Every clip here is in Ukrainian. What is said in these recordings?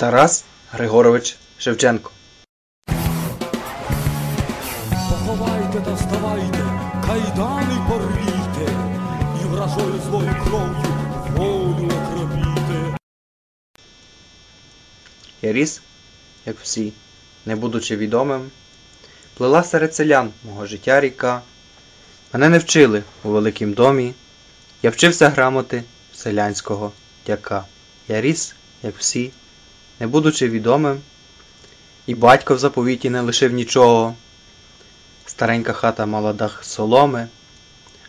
Тарас Григорович Шевченко. Поховайте та вставайте, кайдани порвійте, і вражою злою кров'ю волю окропіте. Я ріс, як всі, не будучи відомим, плила серед селян мого життя ріка. Мене не вчили у великім домі, я вчився грамоти селянського дяка. Я ріс, як всі, не будучи відомим, і батько в заповіті не лишив нічого. Старенька хата мала дах соломи,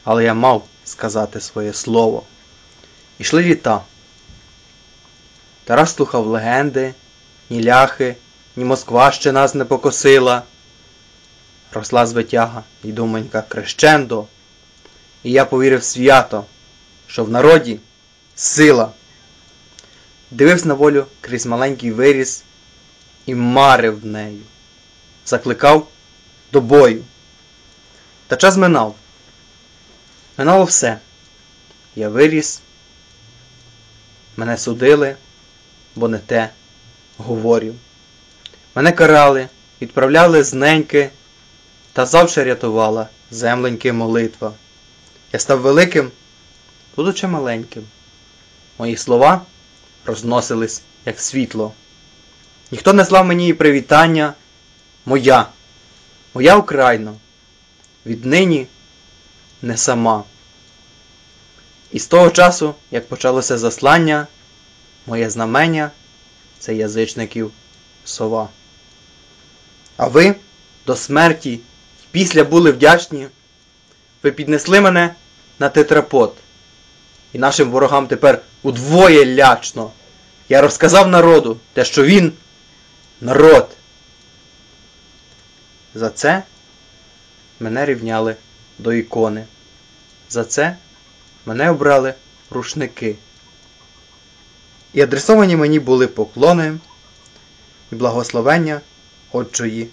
але я мав сказати своє слово. Ішли літа. Тарас слухав легенди, ні ляхи, ні Москва ще нас не покосила. Росла звитяга і думанька крещендо. І я повірив свято, що в народі сила. Дивився на волю крізь маленький виріс і марив нею. Закликав до бою. Та час минав. Минало все. Я виріс. Мене судили, бо не те говорю. Мене карали, відправляли з неньки, та завше рятувала земленьки молитва. Я став великим, будучи маленьким. Мої слова розносились, як світло. Ніхто не слав мені і привітання. Моя, моя Україна, віднині не сама. І з того часу, як почалося заслання, моє знамення це язичників сова. А ви до смерті після були вдячні. Ви піднесли мене на тетрапот. І нашим ворогам тепер удвоє лячно. Я розказав народу те, що він народ. За це мене рівняли до ікони. За це мене обрали рушники. І адресовані мені були поклони і благословення отчої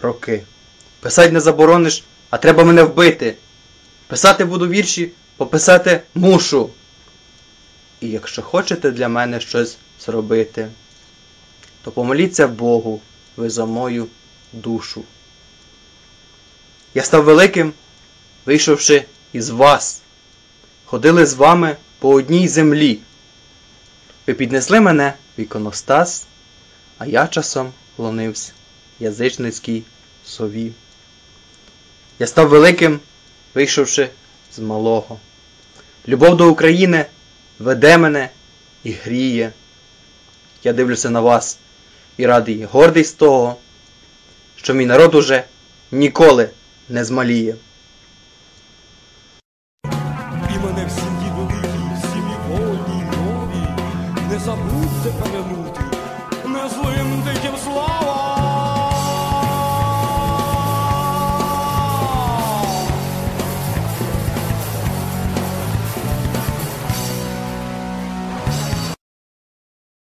роки. Писать не заборониш, а треба мене вбити. Писати буду вірші, пописати мушу. І якщо хочете для мене щось зробити, то помоліться Богу ви за мою душу. Я став великим, вийшовши із вас, ходили з вами по одній землі. Ви піднесли мене в іконостас, а я часом клонився язичницькій сові. Я став великим, вийшовши з малого. Любов до України веде мене і гріє. Я дивлюся на вас і радий, і гордий з того, що мій народ уже ніколи не змаліє. І мене в сім'ї великій, в сім'ї вольній новій, не забудьте помянути, не злим диким!